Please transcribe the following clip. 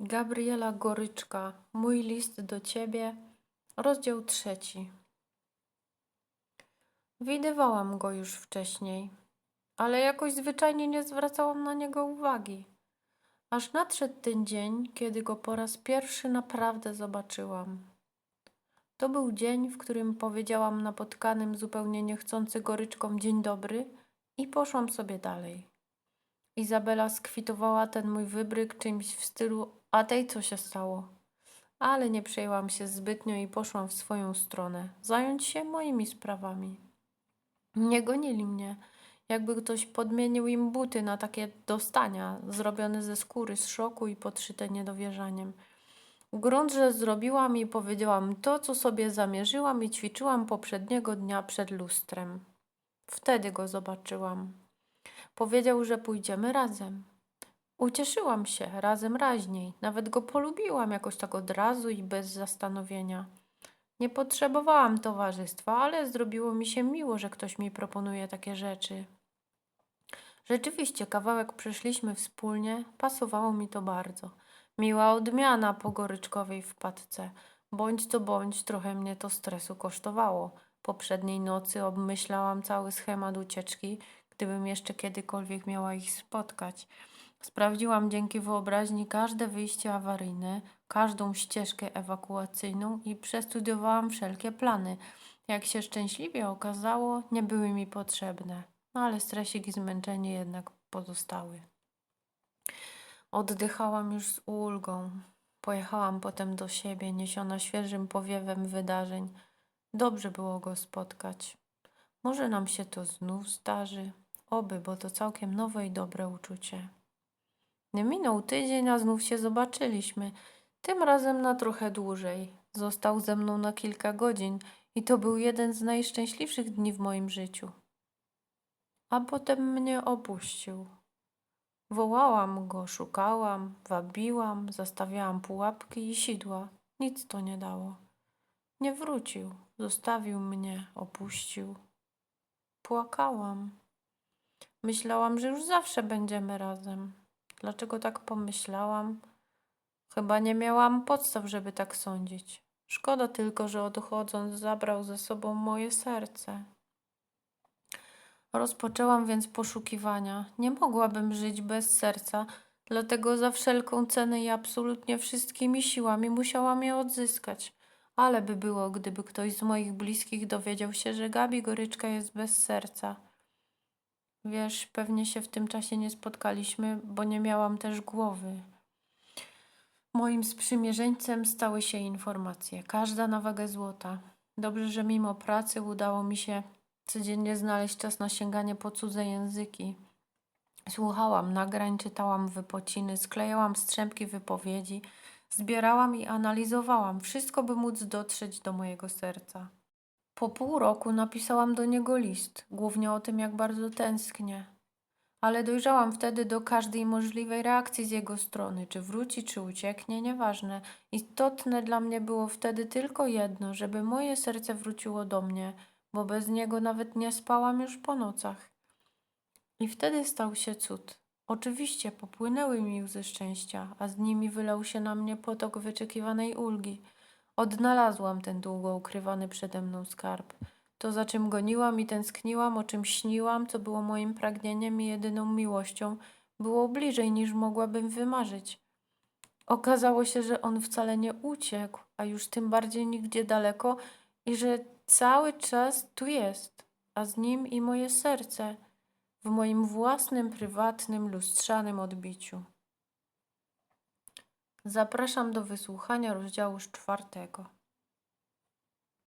Gabriela Goryczka, mój list do ciebie, rozdział trzeci. Widywałam go już wcześniej, ale jakoś zwyczajnie nie zwracałam na niego uwagi. Aż nadszedł ten dzień, kiedy go po raz pierwszy naprawdę zobaczyłam. To był dzień, w którym powiedziałam napotkanym zupełnie niechcący goryczkom dzień dobry i poszłam sobie dalej. Izabela skwitowała ten mój wybryk czymś w stylu a tej co się stało? Ale nie przejęłam się zbytnio i poszłam w swoją stronę, zająć się moimi sprawami. Nie gonili mnie, jakby ktoś podmienił im buty na takie dostania, zrobione ze skóry, z szoku i podszyte niedowierzaniem. Grunt, że zrobiłam i powiedziałam to, co sobie zamierzyłam i ćwiczyłam poprzedniego dnia przed lustrem. Wtedy go zobaczyłam. Powiedział, że pójdziemy razem. Ucieszyłam się, razem raźniej. Nawet go polubiłam jakoś tak od razu i bez zastanowienia. Nie potrzebowałam towarzystwa, ale zrobiło mi się miło, że ktoś mi proponuje takie rzeczy. Rzeczywiście, kawałek przeszliśmy wspólnie, pasowało mi to bardzo. Miła odmiana po goryczkowej wpadce. Bądź to bądź, trochę mnie to stresu kosztowało. Poprzedniej nocy obmyślałam cały schemat ucieczki, gdybym jeszcze kiedykolwiek miała ich spotkać. Sprawdziłam dzięki wyobraźni każde wyjście awaryjne, każdą ścieżkę ewakuacyjną i przestudiowałam wszelkie plany. Jak się szczęśliwie okazało, nie były mi potrzebne, no ale stresik i zmęczenie jednak pozostały. Oddychałam już z ulgą. Pojechałam potem do siebie, niesiona świeżym powiewem wydarzeń. Dobrze było go spotkać. Może nam się to znów zdarzy. Oby, bo to całkiem nowe i dobre uczucie. Minął tydzień, a znów się zobaczyliśmy. Tym razem na trochę dłużej. Został ze mną na kilka godzin i to był jeden z najszczęśliwszych dni w moim życiu. A potem mnie opuścił. Wołałam go, szukałam, wabiłam, zastawiałam pułapki i sidła. Nic to nie dało. Nie wrócił, zostawił mnie, opuścił. Płakałam. Myślałam, że już zawsze będziemy razem. Dlaczego tak pomyślałam? Chyba nie miałam podstaw, żeby tak sądzić. Szkoda tylko, że odchodząc zabrał ze sobą moje serce. Rozpoczęłam więc poszukiwania. Nie mogłabym żyć bez serca, dlatego za wszelką cenę i absolutnie wszystkimi siłami musiałam je odzyskać. Ale by było, gdyby ktoś z moich bliskich dowiedział się, że Gabi Goryczka jest bez serca. Wiesz, pewnie się w tym czasie nie spotkaliśmy, bo nie miałam też głowy. Moim sprzymierzeńcem stały się informacje, każda na wagę złota. Dobrze, że mimo pracy udało mi się codziennie znaleźć czas na sięganie po cudze języki. Słuchałam nagrań, czytałam wypociny, sklejałam strzępki wypowiedzi, zbierałam i analizowałam wszystko, by móc dotrzeć do mojego serca. Po pół roku napisałam do niego list, głównie o tym, jak bardzo tęsknię. Ale dojrzałam wtedy do każdej możliwej reakcji z jego strony, czy wróci, czy ucieknie, nieważne. Istotne dla mnie było wtedy tylko jedno, żeby moje serce wróciło do mnie, bo bez niego nawet nie spałam już po nocach. I wtedy stał się cud. Oczywiście popłynęły mi łzy szczęścia, a z nimi wylał się na mnie potok wyczekiwanej ulgi. Odnalazłam ten długo ukrywany przede mną skarb. To, za czym goniłam i tęskniłam, o czym śniłam, co było moim pragnieniem i jedyną miłością, było bliżej niż mogłabym wymarzyć. Okazało się, że on wcale nie uciekł, a już tym bardziej nigdzie daleko i że cały czas tu jest, a z nim i moje serce w moim własnym, prywatnym, lustrzanym odbiciu. Zapraszam do wysłuchania rozdziału czwartego.